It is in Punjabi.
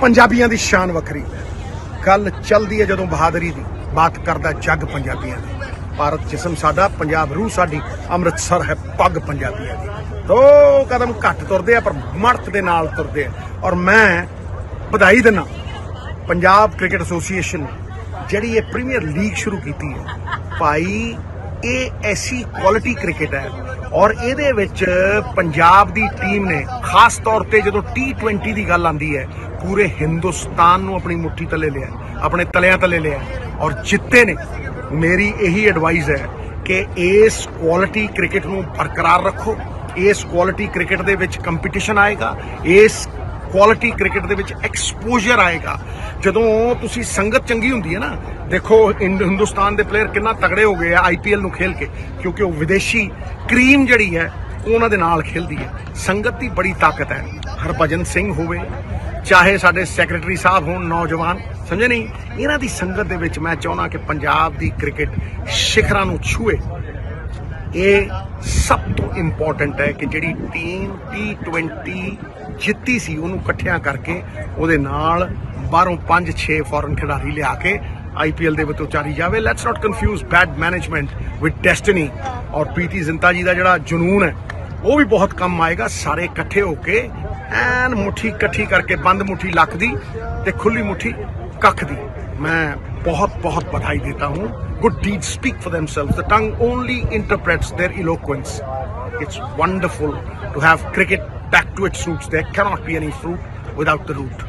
ਪੰਜਾਬੀਆਂ ਦੀ ਸ਼ਾਨ ਵੱਖਰੀ। ਹੈ ਗੱਲ ਚੱਲਦੀ ਹੈ ਜਦੋਂ ਬਹਾਦਰੀ ਦੀ ਬਾਤ ਕਰਦਾ ਜੱਗ ਪੰਜਾਬੀਆਂ ਦੀ। ਭਾਰਤ ਜਿਸਮ ਸਾਡਾ, ਪੰਜਾਬ ਰੂਹ ਸਾਡੀ, ਅੰਮ੍ਰਿਤਸਰ ਹੈ ਪੱਗ ਪੰਜਾਬੀਆਂ ਦੀ। ਦੋ ਕਦਮ ਘੱਟ ਤੁਰਦੇ ਆ, ਪਰ ਮੜਤ ਦੇ ਨਾਲ ਤੁਰਦੇ ਆ। ਔਰ ਮੈਂ ਵਧਾਈ ਦਿੰਦਾ ਪੰਜਾਬ ਕ੍ਰਿਕਟ ਐਸੋਸੀਏਸ਼ਨ ਨੇ ਜਿਹੜੀ ਇਹ ਪ੍ਰੀਮੀਅਰ ਲੀਗ ਸ਼ੁਰੂ ਕੀਤੀ ਹੈ। ਭਾਈ, ਇਹ ਐਸੀ ਕੁਆਲਿਟੀ ਕ੍ਰਿਕਟ ਹੈ ਔਰ ਇਹਦੇ ਵਿੱਚ ਪੰਜਾਬ ਦੀ ਟੀਮ ਨੇ, ਖਾਸ ਤੌਰ ਤੇ ਜਦੋਂ T20 ਦੀ ਗੱਲ ਆਂਦੀ ਹੈ, ਪੂਰੇ ਹਿੰਦੁਸਤਾਨ ਨੂੰ ਆਪਣੀ ਮੁੱਠੀ ਤਲੇ ਲਿਆ, ਆਪਣੇ ਤਲਿਆਂ ਤਲੇ ਲਿਆ ਔਰ ਜਿੱਤੇ ਨੇ। ਮੇਰੀ ਇਹੀ ਐਡਵਾਈਸ ਹੈ ਕਿ ਇਸ ਕੁਆਲਿਟੀ ਕ੍ਰਿਕਟ ਨੂੰ ਬਰਕਰਾਰ ਰੱਖੋ, ਇਸ ਕੁਆਲਿਟੀ ਕ੍ਰਿਕਟ ਦੇ ਵਿੱਚ ਕੰਪੀਟੀਸ਼ਨ ਆਏਗਾ, ਇਸ ਕੁਆਲਿਟੀ ਕ੍ਰਿਕਟ ਦੇ ਵਿੱਚ ਐਕਸਪੋਜ਼ਰ ਆਏਗਾ। ਜਦੋਂ ਤੁਸੀਂ ਸੰਗਤ ਚੰਗੀ ਹੁੰਦੀ ਹੈ ਨਾ, ਦੇਖੋ ਇੰਡ- ਹਿੰਦੁਸਤਾਨ ਦੇ ਪਲੇਅਰ ਕਿੰਨਾ ਤਗੜੇ ਹੋ ਗਏ ਆ ਆਈਪੀਐਲ ਨੂੰ ਖੇਲ ਕੇ, ਕਿਉਂਕਿ ਉਹ ਵਿਦੇਸ਼ੀ ਕਰੀਮ ਜਿਹੜੀ ਹੈ, ਉਹ ਉਹਨਾਂ ਦੇ ਨਾਲ ਖੇਲਦੀ ਹੈ। ਸੰਗਤ ਦੀ ਬੜੀ ਤਾਕਤ ਹੈ। ਹਰਭਜਨ ਸਿੰਘ ਹੋਵੇ, ਚਾਹੇ ਸਾਡੇ ਸੈਕਟਰੀ ਸਾਹਿਬ ਹੋਣ, ਨੌਜਵਾਨ, ਸਮਝੇ ਨਹੀਂ? ਇਹਨਾਂ ਦੀ ਸੰਗਤ ਦੇ ਵਿੱਚ ਮੈਂ ਚਾਹੁੰਦਾ ਕਿ ਪੰਜਾਬ ਦੀ ਕ੍ਰਿਕਟ ਸਿਖਰਾਂ ਨੂੰ ਛੂਏ ਇਹ ਸਭ ਤੋਂ ਇੰਪੋਰਟੈਂਟ ਹੈ ਕਿ ਜਿਹੜੀ ਟੀਮ T20 ਜਿੱਤੀ ਸੀ, ਉਹਨੂੰ ਇਕੱਠਿਆਂ ਕਰਕੇ ਉਹਦੇ ਨਾਲ ਬਾਹਰੋਂ 5-6 ਫੋਰਨ ਖਿਡਾਰੀ ਲਿਆ ਕੇ ਆਈਪੀਐਲ ਦੇ ਵਿੱਚ ਉਚਾਰੀ ਜਾਵੇ। Let's not confuse bad management with destiny ਔਰ ਪ੍ਰੀਤੀ ਜ਼ਿੰਤਾ ਜੀ ਦਾ ਜਿਹੜਾ ਜਨੂਨ ਹੈ, ਉਹ ਵੀ ਬਹੁਤ ਕੰਮ ਆਏਗਾ। ਸਾਰੇ ਇਕੱਠੇ ਹੋ ਕੇ ਐਨ ਮੁੱਠੀ ਇਕੱਠੀ ਕਰਕੇ, ਬੰਦ ਮੁੱਠੀ ਲੱਖ ਦੀ ਤੇ ਖੁੱਲੀ ਮੁੱਠੀ ਕੱਖ ਦੀ। ਮੈਂ ਬਹੁਤ ਬਹੁਤ ਵਧਾਈ ਦਿੱਤਾ ਹੂੰ good the speak for the tongue only interprets their looks it's wonderful to have cricket back to it's an we any without the root